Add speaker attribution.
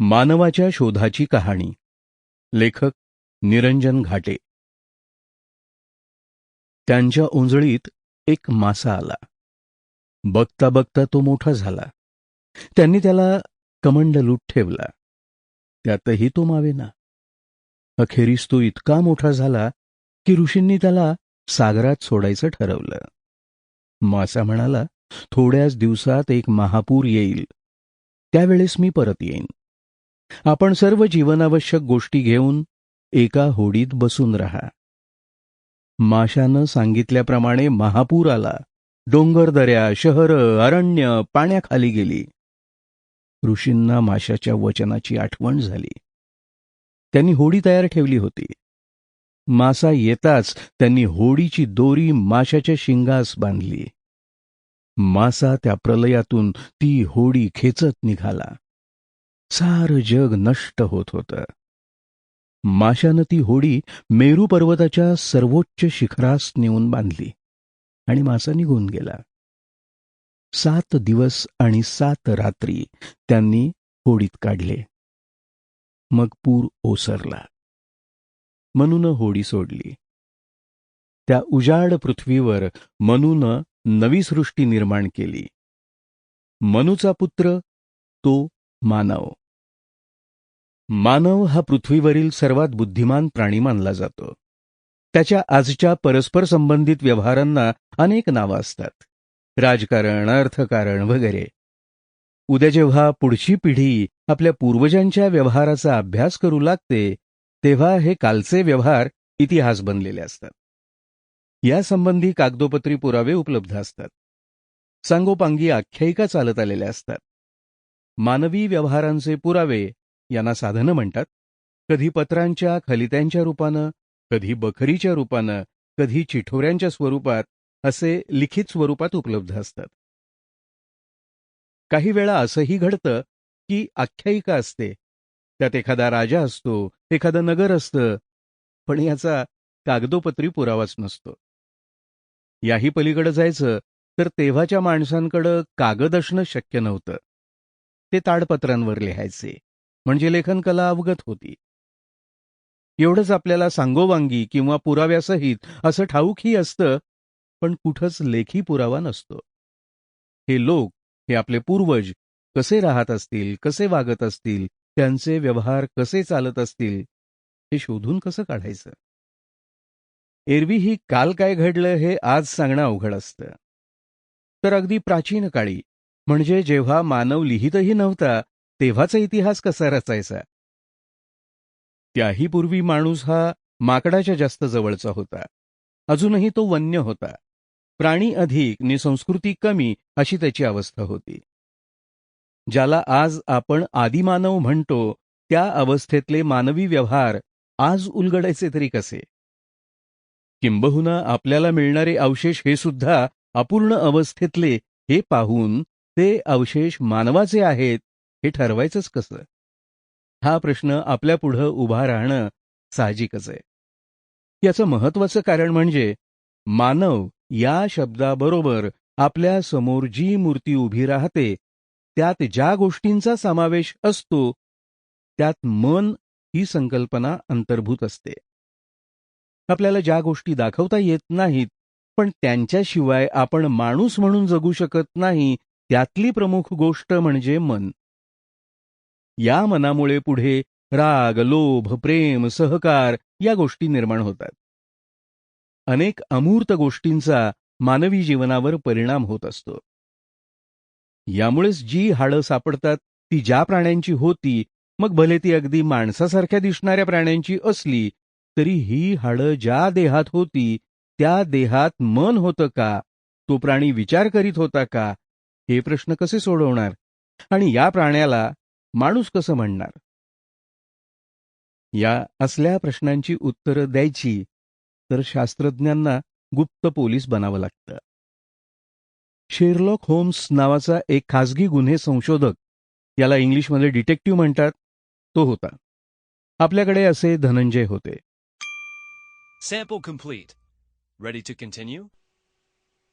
Speaker 1: मानवाच्या शोधाची कहाणी. लेखक निरंजन घाटे. त्यांच्या ओंजळीत एक मासा आला. बघता बघता तो मोठा झाला. त्यांनी त्याला कमंडलूट ठेवला. त्यातही तो मावेना. अखेरीस तो इतका मोठा झाला की ऋषींनी त्याला सागरात सोडायचं ठरवलं. मासा म्हणाला थोड्याच दिवसात एक महापूर येईल. त्यावेळेस मी परत येईन. आपण सर्व जीवनावश्यक गोष्टी घेऊन एका होडीत बसून राहा. माशानं सांगितल्याप्रमाणे महापूर आला. डोंगर दऱ्या शहर अरण्य पाण्याखाली गेली. ऋषींना माशाच्या वचनाची आठवण झाली. त्यांनी होडी तयार ठेवली होती. मासा येताच त्यांनी होडीची दोरी माशाच्या शिंगास बांधली. मासा त्या प्रलयातून ती होडी खेचत निघाला. सारं जग नष्ट होत होतं. माशानं ती होडी मेरू पर्वताच्या सर्वोच्च शिखरास नेऊन बांधली आणि मासा निघून गेला. सात दिवस आणि सात रात्री त्यांनी होडीत काढले. मग पूर ओसरला. मनून होडी सोडली. त्या उजाड पृथ्वीवर मनून नवी सृष्टी निर्माण केली. मनूचा पुत्र तो मानव. मानव हा पृथ्वीवरील सर्वात बुद्धिमान प्राणी मानला जातो. त्याच्या आजच्या परस्पर संबंधित व्यवहारांना अनेक नावं असतात. राजकारण अर्थकारण वगैरे. उद्या जेव्हा पुढची पिढी आपल्या पूर्वजांच्या व्यवहाराचा अभ्यास करू लागते तेव्हा हे कालचे व्यवहार इतिहास बनलेले असतात. यासंबंधी कागदोपत्री पुरावे उपलब्ध असतात. सांगोपांगी आख्यायिका चालत आलेल्या असतात. मानवी व्यवहारांचे पुरावे यांना साधनं म्हणतात. कधी पत्रांच्या खलित्यांच्या रूपानं कधी बखरीच्या रूपानं कधी चिठोऱ्यांच्या स्वरूपात असे लिखित स्वरूपात उपलब्ध असतात. काही वेळा असंही घडतं की आख्यायिका असते. त्यात एखादा राजा असतो एखादं नगर असतं पण याचा कागदोपत्री पुरावाच नसतो. याही पलीकडे जायचं तर तेव्हाच्या माणसांकडं कागद असणं शक्य नव्हतं. ते ताडपत्रांवर लिहायचे. म्हणजे लेखनकला अवगत होती. एवढंच आपल्याला सांगोवांगी किंवा पुराव्यासहित असं ठाऊकही असतं पण कुठंच लेखी पुरावा नसतो. हे लोक हे आपले पूर्वज कसे राहत असतील कसे वागत असतील त्यांचे व्यवहार कसे चालत असतील हे शोधून कसं काढायचं? एरवी ही काल काय घडलं हे आज सांगणं अवघड असतं. तर अगदी प्राचीन काळी म्हणजे जेव्हा मानव लिहितही नव्हता तेव्हाचा इतिहास कसा रचायचा? त्याही पूर्वी माणूस हा माकडाच्या जास्त जवळचा होता. अजूनही तो वन्य होता. प्राणी अधिक नि संस्कृती कमी अशी त्याची अवस्था होती. ज्याला आज आपण आदिमानव म्हणतो त्या अवस्थेतले मानवी व्यवहार आज उलगडायचे तरी कसे? किंबहुना आपल्याला मिळणारे अवशेष हे सुद्धा अपूर्ण अवस्थेतले हे पाहून ते अवशेष मानवाचे आहेत हे ठरवायचंच कसं? हा प्रश्न आपल्यापुढं उभा राहणं साहजिकच आहे. याचं महत्वाचं कारण म्हणजे मानव या शब्दाबरोबर आपल्यासमोर जी मूर्ती उभी राहते त्यात ज्या गोष्टींचा समावेश असतो त्यात मन ही संकल्पना अंतर्भूत असते. आपल्याला ज्या गोष्टी दाखवता येत नाहीत पण त्यांच्याशिवाय आपण माणूस म्हणून जगू शकत नाही त्यातली प्रमुख गोष्ट म्हणजे मन. या मनामुळे पुढे राग लोभ प्रेम सहकार या गोष्टी निर्माण होतात. अनेक अमूर्त गोष्टींचा मानवी जीवनावर परिणाम होत असतो. यामुळेच जी हाडं सापडतात ती ज्या प्राण्यांची होती मग भले ती अगदी माणसासारख्या दिसणाऱ्या प्राण्यांची असली तरी ही हाडं ज्या देहात होती त्या देहात मन होतं का तो प्राणी विचार करीत होता का हे प्रश्न कसे सोडवणार? आणि या प्राण्याला माणूस कसं म्हणणार? या असल्या प्रश्नांची उत्तरं द्यायची तर शास्त्रज्ञांना गुप्त पोलीस बनावं लागतं. शेरलॉक होम्स नावाचा एक खासगी गुन्हे संशोधक याला इंग्लिशमध्ये डिटेक्टिव्ह म्हणतात तो होता. आपल्याकडे असे धनंजय होते.
Speaker 2: Sample complete. Ready to continue?